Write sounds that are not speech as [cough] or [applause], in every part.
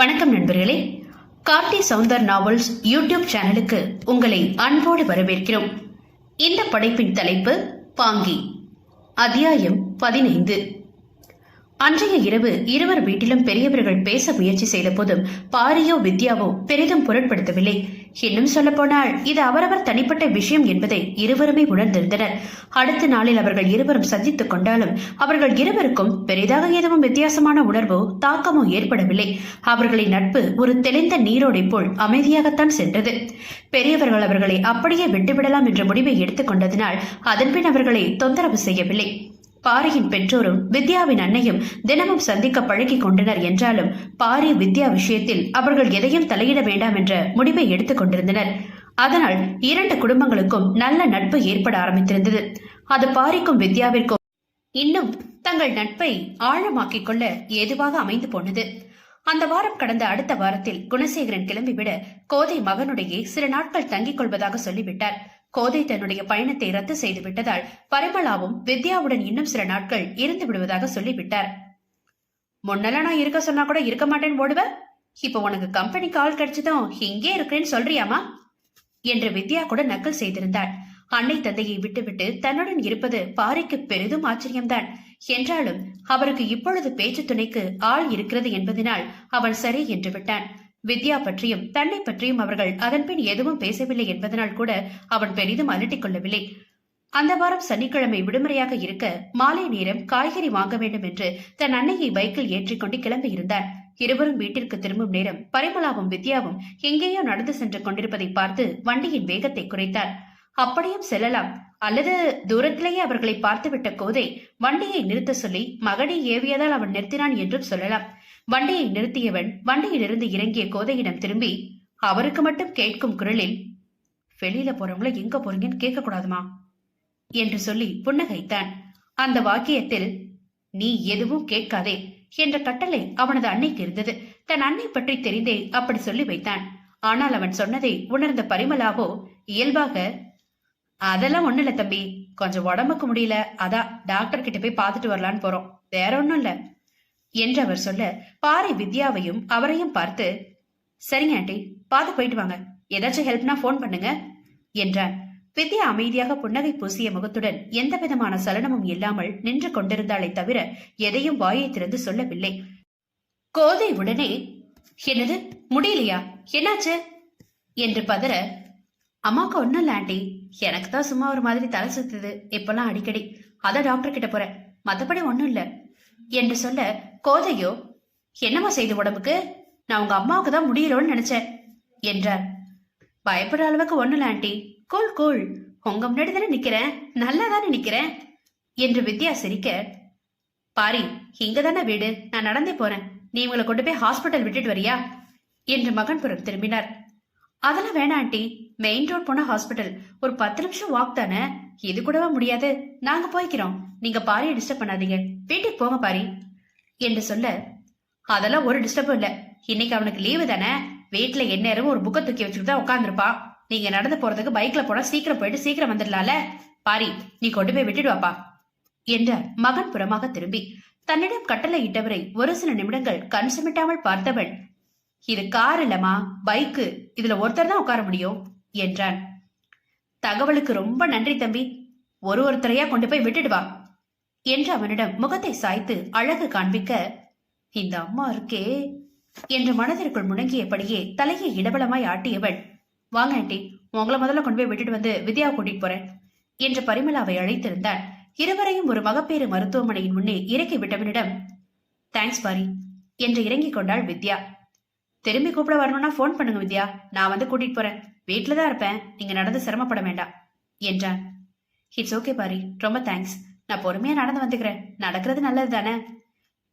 வணக்கம் நண்பர்களே. Karthi Soundar novels YouTube சேனலுக்கு உங்களை அன்போடு வரவேற்கிறோம். இந்த படைப்பின் தலைப்பு பாங்கி. அத்தியாயம் பதினைந்து. அன்றைய இரவு இருவர் வீட்டிலும் பெரியவர்கள் பேச முயற்சி செய்த போதும் பாரியோ வித்யாவோ பெரிதும் பொருட்படுத்தவில்லை. இன்னும் சொல்லப்போனால் இது அவரவர் தனிப்பட்ட விஷயம் என்பதை இருவருமே உணர்ந்திருந்தனர். அடுத்த நாளில் அவர்கள் இருவரும் சந்தித்துக் கொண்டாலும் அவர்கள் இருவருக்கும் பெரிதாக எதுவும் வித்தியாசமான உணர்வோ தாக்கமோ ஏற்படவில்லை. அவர்களின் நட்பு ஒரு தெளிந்த நீரோடை போல் அமைதியாகத்தான் சென்றது. பெரியவர்கள் அவர்களை அப்படியே விட்டுவிடலாம் என்ற முடிவை எடுத்துக்கொண்டதினால் அதன்பின் அவர்களை தொந்தரவு செய்யவில்லை. பாரியின் பெற்றோரும் வித்யாவின் அன்னையும் தினமும் சந்திக்க பழகி கொண்டனர் என்றாலும் பாரி வித்யா விஷயத்தில் அவர்கள் எதையும் தலையிட வேண்டாம் என்ற முடிவை எடுத்துக் கொண்டிருந்தனர். அதனால் இரண்டு குடும்பங்களுக்கும் நல்ல நட்பு ஏற்பட ஆரம்பித்திருந்தது. அது பாரிக்கும் வித்யாவிற்கும் இன்னும் தங்கள் நட்பை ஆழமாக்கிக் கொள்ள ஏதுவாக அமைந்து போனது. அந்த வாரம் கடந்த அடுத்த வாரத்தில் குணசேகரன் கிளம்பிவிட கோதை மகனுடைய சில நாட்கள் தங்கிக் கொள்வதாக சொல்லிவிட்டார். கோதை தன்னுடைய பயணத்தை ரத்து செய்து விட்டதால் பரிமளாவும் வித்யாவுடன் இன்னும் சில நாட்கள் இருந்து விடுவதாக சொல்லிவிட்டார். முன்னெல்லாம் நான் இருக்க சொன்னா கூட இருக்க மாட்டேன்னு ஓடுவ இப்ப உனக்கு கம்பெனி கால் கிடைச்சதும் இங்கே இருக்கிறேன்னு சொல்றியாமா? என்று வித்யா கூட நக்கல் செய்திருந்தாள். அன்னை தந்தையை விட்டுவிட்டு தன்னுடன் இருப்பது பாரிக்கு பெரிதும் ஆச்சரியம்தான். என்றாலும் அவருக்கு இப்பொழுது பேச்சு துணைக்கு ஆள் இருக்கிறது என்பதனால் அவன் சரி என்று விட்டான். வித்யா பற்றியும் தன்னை பற்றியும் அவர்கள் அதன்பின் எதுவும் பேசவில்லை என்பதனால் கூட அவன் பெரிதும் அலட்டிக் கொள்ளவில்லை. அந்த வாரம் சனிக்கிழமை விடுமுறையாக இருக்க மாலை நேரம் காய்கறி வாங்க வேண்டும் என்று தன் அன்னையை பைக்கில் ஏற்றிக்கொண்டு கிளம்பியிருந்தார் இருவரும் வீட்டிற்கு திரும்பும் நேரம் பரிமளாவும் வித்யாவும் எங்கேயோ நடந்து சென்று கொண்டிருப்பதை பார்த்து வண்டியின் வேகத்தை குறைத்தார். அப்படியும் செல்லலாம். அல்லது தூரத்திலேயே அவர்களை பார்த்துவிட்ட கோதை வண்டியை நிறுத்த சொல்லி மகனை ஏவியதால் அவன் நிறுத்தினான் என்றும் சொல்லலாம். வண்டியை நிறுத்தியவன் வண்டியிலிருந்து இறங்கிய கோதையிடம் திரும்பி அவருக்கு மட்டும் கேட்கும் குரலில் வெளியில போறவங்கள எங்க போறீங்கன்னு கேட்க கூடாதுமா என்று சொல்லி புன்னகைத்தான். அந்த வாக்கியத்தில் நீ எதுவும் கேட்காதே என்ற கட்டளை அவனது அன்னைக்கு இருந்தது. தன் அன்னை பற்றி தெரிந்தே அப்படி சொல்லி வைத்தான். ஆனால் அவன் சொன்னதை உணர்ந்த பரிமளாவோ இயல்பாக அதெல்லாம் ஒண்ணு இல்ல தம்பி கொஞ்சம் உடம்புக்கு முடியல அதான் டாக்டர் கிட்ட போய் பாத்துட்டு வரலான்னு போறோம். வேற ஒண்ணும் இல்ல. என்று அவர் சொல்ல பாறை வித்யாவையும் அவரையும் பார்த்து சரிங்க ஆண்டி பார்த்து போயிட்டு வாங்க. ஏதாச்சும் ஹெல்ப்னா ஃபோன் பண்ணுங்க என்றான் வித்யா அமைதியாக புன்னகை பூசிய முகத்துடன் எந்த விதமான சலனமும் இல்லாமல் நின்று கொண்டிருந்தாளே தவிர எதையும் வாயை திறந்து சொல்லவில்லை. கோதை உடனே என்னது முடியலையா? என்னாச்சு? என்று பதற அம்மாக்கு ஒன்னும் இல்ல ஆண்டி. எனக்கு தான் சும்மா ஒரு மாதிரி தலை சுத்துது. இப்பெல்லாம் அடிக்கடி. அதான் டாக்டர் கிட்ட போறேன். மத்தபடி ஒன்னும் இல்ல. என்று சொல்ல கோதையோ என்னம்மா செய்து உடம்புக்கு? நான் உங்க அம்மாவுக்கு தான் முடியலோன்னு நினைச்சேன் என்றார். பயப்படுற அளவுக்கு ஒண்ணுல ஆண்டி. கூல் கூல் உங்க முன்னாடி தானே நிக்கிறேன். நல்லா தானே நிக்கிறேன் என்று வித்யா சிரிக்க பாரி இங்க தானே வீடு? நான் நடந்தே போறேன். நீ உங்களை கொண்டு போய் ஹாஸ்பிட்டல் விட்டுட்டு வரியா? என்று மகன்புறம் திரும்பினார். அதெல்லாம் வேணாம் ஆண்டி. மெயின் ரோட் போன ஹாஸ்பிட்டல். ஒரு பத்து நிமிஷம் வாக் தானே. இது கூடவா முடியாது. நாங்க போய்க்கிறோம். நீங்க பாரியை டிஸ்டர்ப் பண்ணாதீங்க. வீட்டுக்கு போங்க பாரி. என்று சொல்ல அதெல்லாம் ஒரு டிஸ்டர்பும் இல்ல. இன்னைக்கு அவனுக்கு லீவு தானே. வீட்டுல எந்நேரமும் ஒரு புக்கை தூக்கி வச்சுட்டு தான் உட்காந்துருப்பான் நீங்க நடந்து போறதுக்கு பைக்ல போனா சீக்கிரம் போயிட்டு சீக்கிரம் வந்துடலாம்ல. பாரி நீ கொண்டு போய் விட்டுடுவாப்பா என்ற என்றார் மகன் புறமாக திரும்பி தன்னிடம் கட்டளை இட்டவரை ஒரு சில நிமிடங்கள் கண் சிமிட்டாமல் பார்த்தவன் இது கார் இல்லம்மா. பைக்கு இதுல ஒருத்தர் தான் உட்கார முடியும். என்றான். தகவலுக்கு ரொம்ப நன்றி தம்பி. ஒரு ஒருத்தரையா கொண்டு போய் விட்டுடுவா என்று அவனிடம் முகத்தை சாய்த்து அழகு காண்பிக்க இந்த அம்மா இருக்கே என்று மனதிற்குள் முணங்கியபடியே தலையை இடபலமாய் ஆட்டியவன் வாங்க ஆண்டி உங்களை முதல்ல கொண்டு போய் விட்டுட்டு வந்து வித்யா கூட்டிட்டு போறேன் என்று பரிமலாவை அழைத்திருந்தான் இருவரையும் ஒரு மகப்பேறு மருத்துவமனையின் முன்னே இறக்கி விட்டவனிடம் தேங்க்ஸ் பாரி என்று இறங்கிக் கொண்டாள் வித்யா. திரும்பி கூப்பிட வரணும்னா போன் பண்ணுங்க வித்யா. நான் வந்து கூட்டிட்டு போறேன். வீட்டில தான் இருப்பேன். நீங்க நடந்து சிரமப்பட வேண்டாம் என்றான். இட்ஸ் ஓகே பாரி ரொம்ப தேங்க்ஸ் நான் பொறுமையா நடந்து வந்துக்கிறேன். நடக்கிறது நல்லது தானே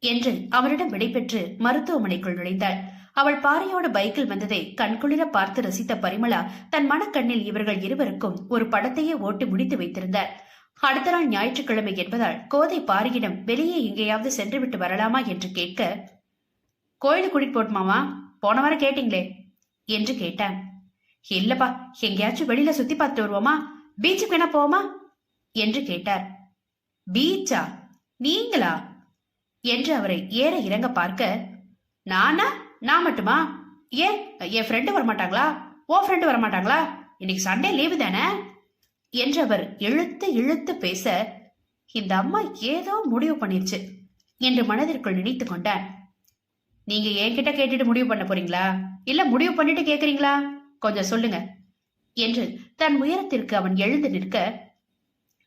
என்று அவரிடம் விடைபெற்று மருத்துவமனைக்குள் நுழைந்தாள். அவள் பாறையோட பைக்கில் வந்ததை கண்குளிர பார்த்து ரசித்த பரிமளா தன் மனக்கண்ணில் இவர்கள் இருவருக்கும் ஒரு படத்தையே ஓட்டி முடித்து வைத்திருந்தார். அடுத்த நாள் ஞாயிற்றுக்கிழமை என்பதால் கோதை பாரியிடம் வெளியே எங்கேயாவது சென்றுவிட்டு வரலாமா என்று கேட்க கோயிலுக்கு கூட்டிட்டு போட்டுமாமா போன வாரம் கேட்டீங்களே என்று கேட்டான். இல்லப்பா எங்கேயாச்சும் வெளியில சுத்தி பார்த்துட்டு வருவோமா? பீச்சுக்கு வேணா போவோமா? என்று கேட்டார். பீச்சா? நீங்களா? என்று அவரை ஏற இறங்க பார்க்க நானா? நான் மட்டுமா? ஏன்? என் ஃப்ரெண்டு வரமாட்டாங்களா? ஓ ஃப்ரெண்டு வரமாட்டாங்களா? இன்னைக்கு சண்டே லீவு தானே? என்றவர் இழுத்து இழுத்து பேச இந்த அம்மா ஏதோ முடிவு பண்ணிருச்சு என்று மனதிற்குள் நினைத்து கொண்டான் நீங்க என்கிட்ட கேட்டுட்டு முடிவு பண்ண போறீங்களா? இல்ல முடிவு பண்ணிட்டு கேக்குறீங்களா? கொஞ்சம் சொல்லுங்க என்று தன் உயரத்திற்கு அவன் எழுந்து நிற்க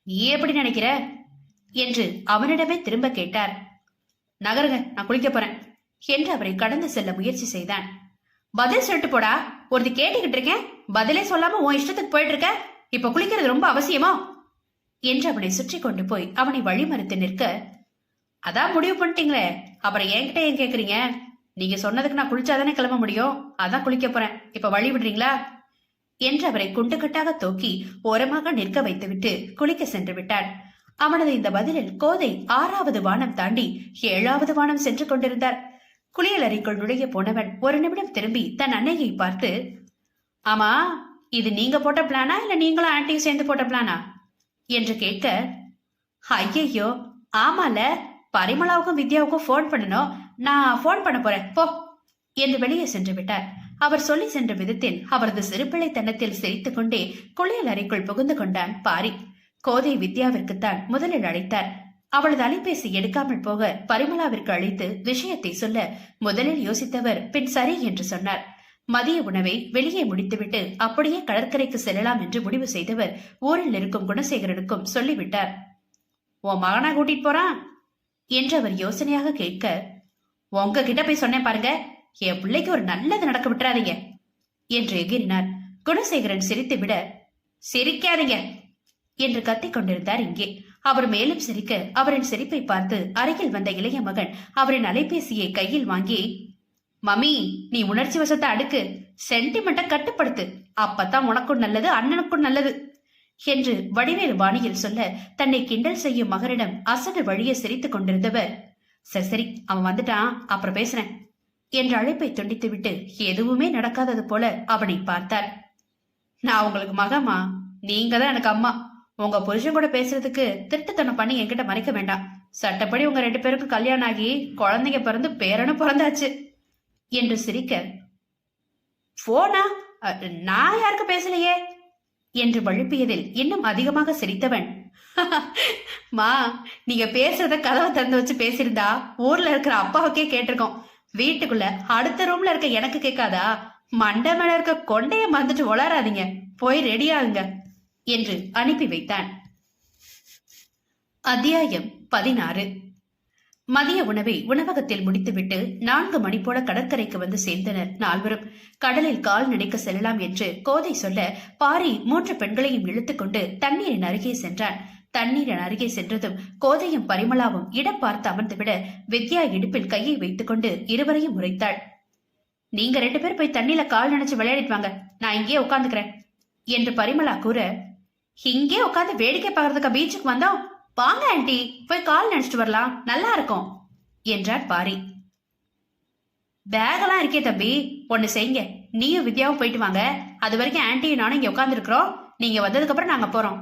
நீ எப்படி நினைக்கிற? என்று அவனிடமே திரும்ப கேட்டார். நகருங்க நான் குளிக்க போறேன் என்று அவரை கடந்து செல்ல முயற்சி செய்தான். பதில் சொல்லிட்டு போடா ஒருத்தி கேட்டுக்கிட்டு இருக்கேன். பதிலே சொல்லாம உன் இஷ்டத்துக்கு போயிட்டு இருக்க இப்ப குளிக்கிறது ரொம்ப அவசியமா? என்று அவனை சுற்றி கொண்டு போய் அவனை வழிமறித்து நிற்க அதான் முடிவு பண்ணிட்டீங்களே. அப்புறம் என்கிட்ட ஏன் கேக்குறீங்க? நீங்க சொன்னதுக்கு நான் குளிச்சாதானே கிளம்ப முடியும். அதான் குளிக்க போறேன். இப்ப வழி விடுறீங்களா? என்று அவரை குண்டுகட்டாக தூக்கி ஓரமாக நிற்க வைத்துவிட்டு குளிக்க சென்று விட்டார். அவனது இந்த பதிலில் கோதை ஆறாவது வானம் தாண்டி ஏழாவது வானம் சென்று கொண்டிருந்தார். குளியலறைக்குள் நுழைய போனவன் ஒரு நிமிடம் திரும்பி தன் அன்னையை பார்த்து ஆமா இது நீங்க போட்ட பிளானா இல்ல நீங்களும் ஆன்ட்டியும் சேர்ந்து போட்ட பிளானா? என்று கேட்க ஐயையோ ஆமால பரிமளாவுக்கும் வித்யாவுக்கும் ஃபோன் பண்ணணும். நான் ஃபோன் பண்ண போறேன். போ. என்று வெளியே சென்று விட்டார். அவர் சொல்லி சென்ற விதத்தில் அவரது சிறுபிள்ளைத்தனத்தில் சிரித்துக் கொண்டே குளியல் அறைக்குள் புகுந்து கொண்டான் பாரி. கோதை வித்யாவிற்குத்தான் முதலில் அழைத்தார். அவளது அலைபேசி எடுக்காமல் போக பரிமலாவிற்கு அழைத்து விஷயத்தை சொல்ல முதலில் யோசித்தவர் பின் சரி என்று சொன்னார். மதிய உணவை வெளியே முடித்துவிட்டு அப்படியே கடற்கரைக்கு செல்லலாம் என்று முடிவு செய்தவர் ஊரில் இருக்கும் குணசேகரனுக்கும் சொல்லிவிட்டார். உன் மகனா கூட்டிட்டு போறான்? என்று அவர் யோசனையாக கேட்க உங்ககிட்ட போய் சொன்னேன் பாருங்க. என் பிள்ளைக்கு ஒரு நல்லது நடக்க விட்டுறாதீங்க என்று எகிரினார் குணசேகரன் சிரித்து விட சிரிக்காதீங்க. என்று கத்திக் கொண்டிருந்தார் இங்கே. அவர் மேலும் சிரிக்க அவரின் சிரிப்பை பார்த்து அருகில் வந்த இளைய மகன் அவரின் அலைபேசியை கையில் வாங்கி மம்மி நீ உணர்ச்சி வசத்தை அடுக்கு. சென்டிமெண்ட்டை கட்டுப்படுத்து. அப்பதான் உனக்கும் நல்லது அண்ணனுக்கும் நல்லது என்று வடிவேலு பாணியில் சொல்ல தன்னை கிண்டல் செய்யும் மகனிடம் அசடு வழியே சிரித்துக் கொண்டிருந்தவர். சரி சரி அவன் வந்துட்டான். அப்புறம் பேசுறேன் என்ற அழைப்பை துண்டித்துவிட்டு எதுவுமே நடக்காதது போல அவனை பார்த்தார். நான் உங்களுக்கு மகமா நீங்க தான் எனக்கு அம்மா. உங்க புருஷன் கூட பேசுறதுக்கு திருட்டுத்தனம் பண்ணி என்கிட்ட மறைக்க வேண்டாம். சட்டப்படி உங்க ரெண்டு பேருக்கும் கல்யாணம் ஆகி குழந்தைங்க பிறந்து பேரனு பிறந்தாச்சு. என்று சிரிக்க போனா நான் யாருக்கு பேசலையே? என்று வழுப்பியதில் இன்னும் அதிகமாக சிரித்தவன் [laughs] மா நீங்க பேசுறத கதவை திறந்து வச்சு பேசியிருந்தா ஊர்ல இருக்கிற அப்பாவுக்கே கேட்டிருக்கோம். வீட்டுக்குள்ள அடுத்த ரூம்ல இருக்க எனக்கு கேட்காதா? மண்டை மேல இருக்க கொண்டைய மறந்துட்டு உளராதீங்க போய் ரெடி ஆகுங்க. என்று அனுப்பி வைத்தான். அத்தியாயம் பதினாறு. மதிய உணவை உணவகத்தில் முடித்துவிட்டு நான்கு மணி போல கடற்கரைக்கு வந்து சேர்ந்தனர் நால்வரும். கடலில் கால் நடைக்க செல்லலாம் என்று கோதை சொல்ல பாரி மூன்று பெண்களையும் இழுத்துக்கொண்டு தண்ணீரின் அருகே சென்றான். தண்ணீரின் அருகே சென்றதும் கோதையும் பரிமளாவும் இடம் பார்த்து அமர்ந்துவிட வித்யா இடுப்பில் கையை வைத்துக்கொண்டு இருவரையும் உரைத்தாள் நீங்க ரெண்டு பேர் போய் தண்ணியில கால் நினைச்சு விளையாடிட்டு வாங்க. நான் இங்கேயே உட்காந்துக்கிறேன் என்று பரிமளா கூற இங்கே உட்காந்து வேடிக்கை பார்க்கறதுக்கு பீச்சுக்கு வந்தோம். வாங்க ஆண்டி போய் கால் நினைச்சிட்டு வரலாம். நல்லா இருக்கும் என்றார் பாரி. பேகெல்லாம் இருக்கே தம்பி. ஒன்னு செய்யுங்க. நீயும் வித்யாவும் போயிட்டு வாங்க. அது வரைக்கும் ஆண்டியும் நானும் இங்க உட்காந்துருக்கிறோம் நீங்க வந்ததுக்கு அப்புறம் நாங்க போறோம்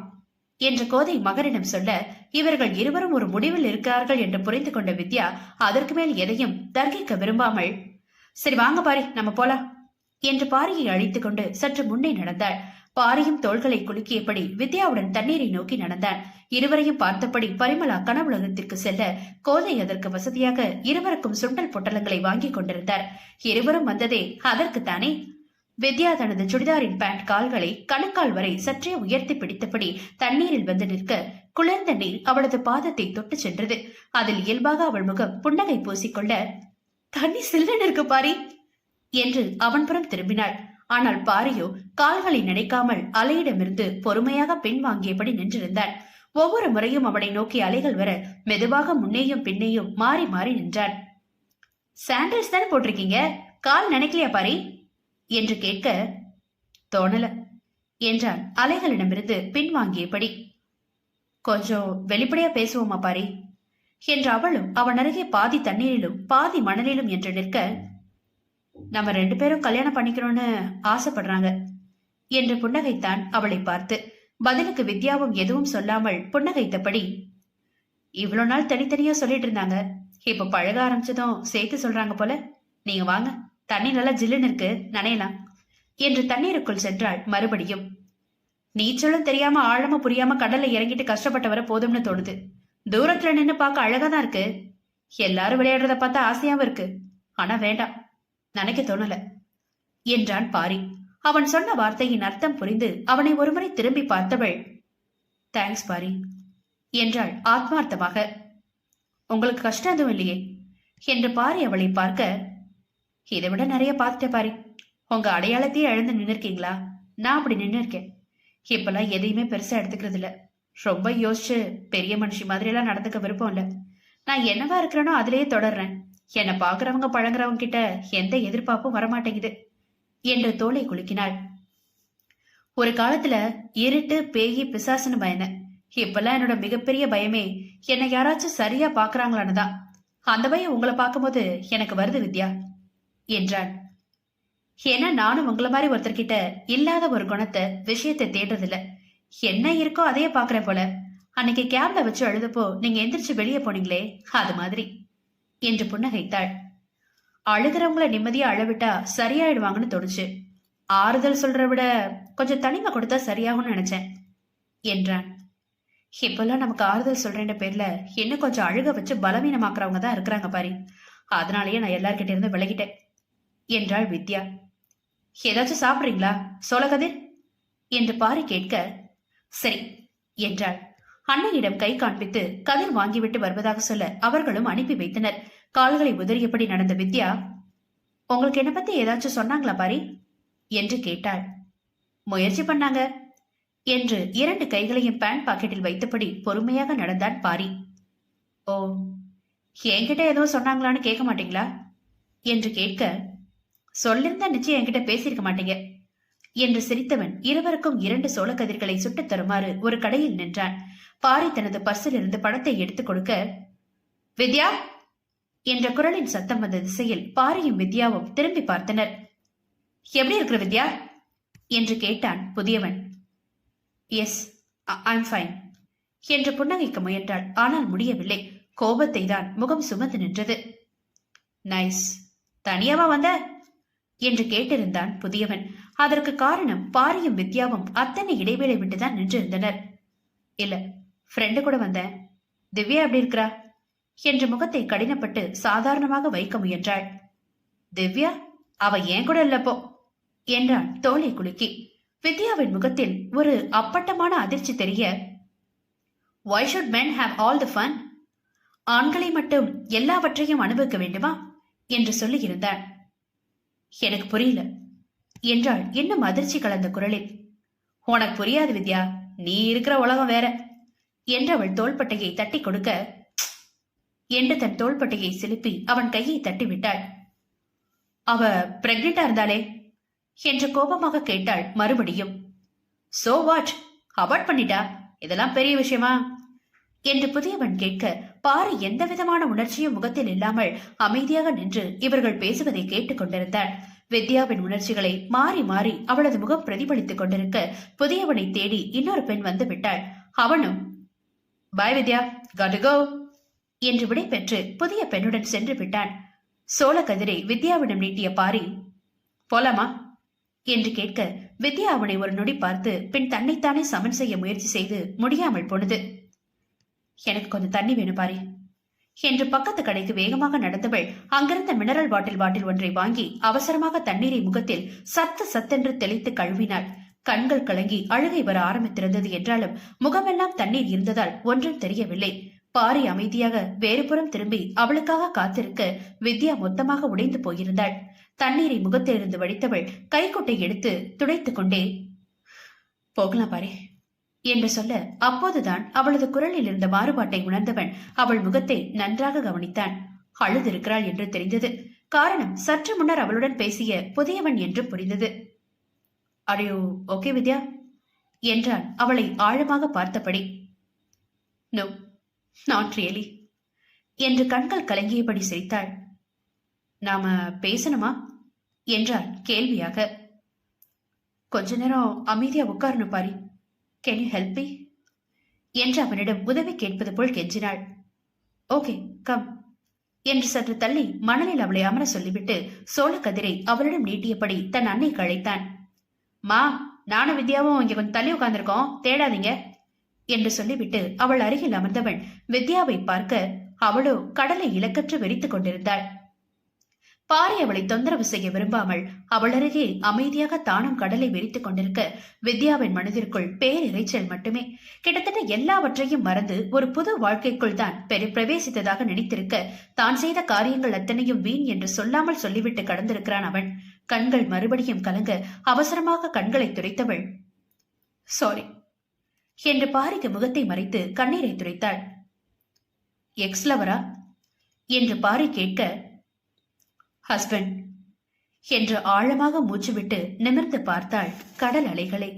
என்று கோதை மகனிடம் சொல்ல இவர்கள் இருவரும் ஒரு முடிவில் இருக்கிறார்கள் என்று புரிந்து கொண்ட வித்யா அதற்கு மேல் எதையும் தர்க்கிக்க விரும்பாமல் சரி வாங்க பாரி நம்ம போலாம் என்று பாரியை அழைத்துக் கொண்டு சற்று முன்னே நடந்தாள். பாரியும் தோள்களை குலுக்கியபடி வித்யாவுடன் தண்ணீரை நோக்கி நடந்தான் இருவரையும் பார்த்தபடி பரிமளா கனவுலகத்திற்கு செல்ல கோதை அதற்கு வசதியாக இருவருக்கும் சுண்டல் பொட்டலங்களை வாங்கிக் கொண்டிருந்தார். இருவரும் வந்ததே அதற்குத்தானே வித்யா தனது சுடிதாரின் பேண்ட் கால்களை கணுக்கால் வரை சற்றே உயர்த்தி பிடித்தபடி தண்ணீரில் வந்து நிற்க குளிர்ந்த நீர் அவளது பாதத்தை தொட்டு சென்றது. அதில் இயல்பாக அவள் முகம் புன்னகை பூசிக்கொள்ள தண்ணி சில்லன் இருக்கு பாரி என்று அவன் புறம் திரும்பினாள். ஆனால் பாரியோ கால்களை நினைக்காமல் அலையிடமிருந்து பொறுமையாக பின் வாங்கியபடி நின்றிருந்தான் ஒவ்வொரு முறையும் அவனை நோக்கி அலைகள் வர மெதுவாக முன்னேயும் பின்னேயும் மாறி மாறி நின்றான் சாண்டல்ஸ் தானே போட்டிருக்கீங்க? கால் நினைக்கலையா பாரி? என்று கேட்க தோணல என்றான். அலைகளிடமிருந்து பின்வாங்கியபடி கொஞ்சம் வெளிப்படையா பேசுவோமா பாரி? என்று அவளும் அவன் அருகே பாதி தண்ணீரிலும் பாதி மணலிலும் என்று நிற்க நம்ம ரெண்டு பேரும் கல்யாணம் பண்ணிக்கணும்னு ஆசைப்படுறாங்க. என்று புன்னகைத்தான் அவளை பார்த்து. பதிலுக்கு வித்யாவும் எதுவும் சொல்லாமல் புன்னகைத்தபடி இவ்வளவு நாள் தனித்தனியா சொல்லிட்டு இருந்தாங்க. இப்ப பழக ஆரம்பிச்சதும் சேர்த்து சொல்றாங்க போல. நீங்க வாங்க. தண்ணி நல்லா ஜில்லுன்னு இருக்கு. நனையலாம். என்று தண்ணீருக்குள் சென்றாள் மறுபடியும். நீச்சலும் தெரியாம ஆழமா புரியாம கடல்ல இறங்கிட்டு கஷ்டப்பட்டவரை போதும்னு தோணுது. தூரத்துல நின்னு பார்க்க அழகா தான் இருக்கு. எல்லாரும் விளையாடுறத பார்த்தா ஆசையாவும் இருக்கு. ஆனா வேண்டாம். நினைக்க தோணல. என்றான் பாரி. அவன் சொன்ன வார்த்தையின் அர்த்தம் புரிந்து அவனை ஒருமுறை திரும்பி பார்த்தவள் தேங்க்ஸ் பாரி என்றாள் ஆத்மார்த்தமாக. உங்களுக்கு கஷ்டம் எதுவும் இல்லையே? என்று பாரி அவளை பார்க்க இதை விட நிறைய பார்த்துட்டேன் பாரி. உங்க அடையாளத்தையே இழந்து நின்னுருக்கீங்களா? நான் அப்படி நின்று இருக்கேன் இப்பெல்லாம் எதையுமே பெருசா எடுத்துக்கிறது இல்ல ரொம்ப யோசிச்சு பெரிய மனுஷி மாதிரி எல்லாம் நடந்துக்க விருப்பம் இல்ல. நான் என்னவா இருக்கிறேனோ அதிலேயே தொடர்றேன். என்னை பாக்குறவங்க பழங்குறவங்க கிட்ட எந்த எதிர்பார்ப்பும் வரமாட்டேங்குது. என்று தோலை குலுக்கினாள். ஒரு காலத்துல இருட்டு பேயி பிசாசுன்னு பயந்தேன் இப்பெல்லாம் என்னோட மிகப்பெரிய பயமே என்னை யாராச்சும் சரியா பாக்குறாங்களான்னு தான். அந்த பயம் உங்களை பார்க்கும்போது எனக்கு வருது வித்யா என்றான் ஏன்னா நானும் உங்களை மாதிரி ஒருத்தர்கிட்ட இல்லாத ஒரு குணத்தை விஷயத்தை தேடுறதில்ல. என்ன இருக்கோ அதையே பாக்குறேன் போல. அன்னைக்கு கேப்ல வச்சு அழுதப்போ நீங்க எந்திரிச்சு வெளியே போனீங்களே அது மாதிரி என்று புன்னகைத்தாள். அழுகிறவங்கள நிம்மதியா அழவிட்டா சரியாயிடுவாங்கன்னு தோணுச்சு. ஆறுதல் சொல்ற விட கொஞ்சம் தனிமை கொடுத்தா சரியாகும்னு நினைச்சேன் என்றான். இப்பெல்லாம் நமக்கு ஆறுதல் சொல்றேன்ற பேர்ல இன்னும் கொஞ்சம் அழுக வச்சு பலவீனமாக்குறவங்க தான் இருக்கிறாங்க பாரி. அதனாலயே நான் எல்லார்கிட்ட இருந்து விலகிட்டேன் என்றாள் வித்யா. ஏதாச்சும் சாப்பிடுறீங்களா சோழகதிர் என்று பாரி கேட்க சரி என்றாள். அன்னையிடம் கை காண்பித்து கதிர் வாங்கிவிட்டு வருவதாக சொல்ல அவர்களும் அனுப்பி வைத்தனர். கால்களை உதறியபடி நடந்த வித்யா உங்களுக்கு என்ன பத்தி ஏதாச்சும் சொன்னாங்களா பாரி? என்று கேட்டாள். முயற்சி பண்ணாங்க. என்று இரண்டு கைகளையும் பேண்ட் பாக்கெட்டில் வைத்தபடி பொறுமையாக நடந்தான் பாரி. ஓ என்கிட்ட ஏதோ சொன்னாங்களான்னு கேட்க மாட்டீங்களா? என்று கேட்க சொல்லிருந்தா நிச்சயம் என்கிட்ட பேசியிருக்க மாட்டீங்க என்று சிரித்தவன் இருவருக்கும் இரண்டு சோளக்கதிர்களை சுட்டுத் தருமாறு ஒரு கடையில் நின்றான். பாரி தனது பர்சில் இருந்து பணத்தை எடுத்துக் கொடுக்க வித்யா என்ற குரலின் சத்தம் வந்த திசையில் பாரியும் வித்யாவும் திரும்பி பார்த்தனர். எப்படி இருக்கிற வித்யா? என்று கேட்டான் புதியவன். எஸ் ஐம் ஃபைன் என்று புன்னகைக்க முயன்றாள். ஆனால் முடியவில்லை. கோபத்தை தான் முகம் சுமந்து நின்றது. நைஸ் தனியாவா வந்த? என்று கேட்டிருந்தான் புதியவன். அதற்கு காரணம் பாரியும் வித்யாவும் அத்தனை இடைவேளை விட்டுதான் நின்றிருந்தனர். இல்ல ஃப்ரெண்டு கூட வந்தேன் திவ்யா எப்படி இருக்கிறா? என்று முகத்தை கடினப்பட்டு சாதாரணமாக வைக்க முயன்றாள். திவ்யா அவ ஏன் கூட இல்லப்போ என்றான் தோலை குலுக்கி. வித்யாவின் முகத்தில் ஒரு அப்பட்டமான அதிர்ச்சி தெரிய why should men have all the fun ஆண்களை மட்டும் எல்லாவற்றையும் அனுபவிக்க வேண்டுமா? என்று சொல்லியிருந்தான் எனக்கு புரியல என்றாள் இன்னும் அதிர்ச்சி கலந்த குரலில். உனக்கு புரியாது வித்யா நீ இருக்கிற உலகம் வேற என்றவள் தோள்பட்டையை தட்டி கொடுக்க என்று தன் தோள்பட்டையை சிலுப்பி அவன் கையை தட்டிவிட்டாள். அவ பிரெக்னெண்டா இருந்தாளே? என்று கோபமாக கேட்டாள் மறுபடியும். சோ வாட் அவாய்ட் பண்ணிட்டா? இதெல்லாம் பெரிய விஷயமா? என்று புதியவன் கேட்க பாரி எந்த விதமான உணர்ச்சியும் முகத்தில் இல்லாமல் அமைதியாக நின்று இவர்கள் பேசுவதை கேட்டுக் கொண்டிருந்தாள். வித்யாவின் உணர்ச்சிகளை மாறி மாறி அவளது முகம் பிரதிபலித்துக் கொண்டிருக்க புதியவனை தேடி இன்னொரு பெண் வந்து விட்டாள். அவனும் பாய் வித்யா. Got என்று விடைபெற்று புதிய பெண்ணுடன் சென்று விட்டான். சோளக்கதிரை வித்யாவிடம் நீட்டிய பாரி போலாமா? என்று கேட்க வித்யா அவனை ஒரு நொடி பார்த்து பின் தன்னைத்தானே சமன் செய்ய முயற்சி செய்து முடியாமல் போனது. எனக்கு கொஞ்சம் தண்ணி வேணும் பாரி என்று பக்கத்து கடைக்கு வேகமாக நடந்தவள் அங்கிருந்த மினரல் பாட்டில் பாட்டில் ஒன்றை வாங்கி அவசரமாக தண்ணீரை முகத்தில் சத்து சத்தென்று தெளித்து கழுவினாள். கண்கள் கலங்கி அழுகை வர ஆரம்பித்திருந்தது என்றாலும் முகமெல்லாம் தண்ணீர் இருந்ததால் ஒன்றும் தெரியவில்லை. பாரி அமைதியாக வேறுபுறம் திரும்பி அவளுக்காக காத்திருக்க வித்யா மொத்தமாக உடைந்து போயிருந்தாள். தண்ணீரை முகத்திலிருந்து வடித்தவள் கைக்குட்டை எடுத்து துடைத்துக் கொண்டே போகலாம் பாரி என்று சொல்ல அப்போதுதான் அவளது குரலில் இருந்த மாறுபாட்டை உணர்ந்தவன் அவள் முகத்தை நன்றாக கவனித்தான். அழுதிருக்கிறாள் என்று தெரிந்தது. காரணம் சற்று முன்னர் அவளுடன் பேசிய புதியவன் என்று புரிந்தது. அடையோ ஓகே வித்யா என்றான் அவளை ஆழமாக பார்த்தபடி. நோ நாட் ரியலி என்று கண்கள் கலங்கியபடி சிரித்தாள். நாம பேசணுமா? என்றாள் கேள்வியாக. கொஞ்ச நேரம் அமைதியா உட்காரணும் Pari. Can you help me என்று அவனிடம் உதவி கேட்பது போல் கெஞ்சினாள். ஓகே கம் என்று சற்று தள்ளி மணலில் அவளை அமர சொல்லிவிட்டு சோழக்கதிரை அவளிடம் நீட்டியபடி தன் அன்னைக்கு அழைத்தான். மா நானும் வித்யாவும் இங்க கொஞ்சம் தள்ளி உட்கார்ந்துருக்கோம். தேடாதீங்க. என்று சொல்லிவிட்டு அவள் அருகில் அமர்ந்தவன் வித்யாவை பார்க்க அவளோ கடலை இலக்கற்று வெறித்துக் கொண்டிருந்தாள். பாரி அவளை தொந்தரவு செய்ய விரும்பாமல் அவள் அருகே அமைதியாக தானும் கடலை வெறித்துக் கொண்டிருக்க வித்யாவின் மனதிற்குள் பேரிரைச்சல் மட்டுமே. கிட்டத்தட்ட எல்லாவற்றையும் மறந்து ஒரு புது வாழ்க்கைக்குள் தான் பெரு பிரவேசித்ததாக நினைத்திருக்க தான் செய்த காரியங்கள் அத்தனையும் வீண் என்று சொல்லாமல் சொல்லிவிட்டு கடந்திருக்கிறான் அவன். கண்கள் மறுபடியும் கலங்க அவசரமாக கண்களை துரைத்தவள் சாரி என்று பாரிக்கு முகத்தை மறைத்து கண்ணீரை துடைத்தாள். எக்ஸ் லவரா என்று பாரி கேட்க ஹஸ்பண்ட் என்று ஆழமாக மூச்சுவிட்டு நிமிர்ந்து பார்த்தாள் கடல் அலைகளை.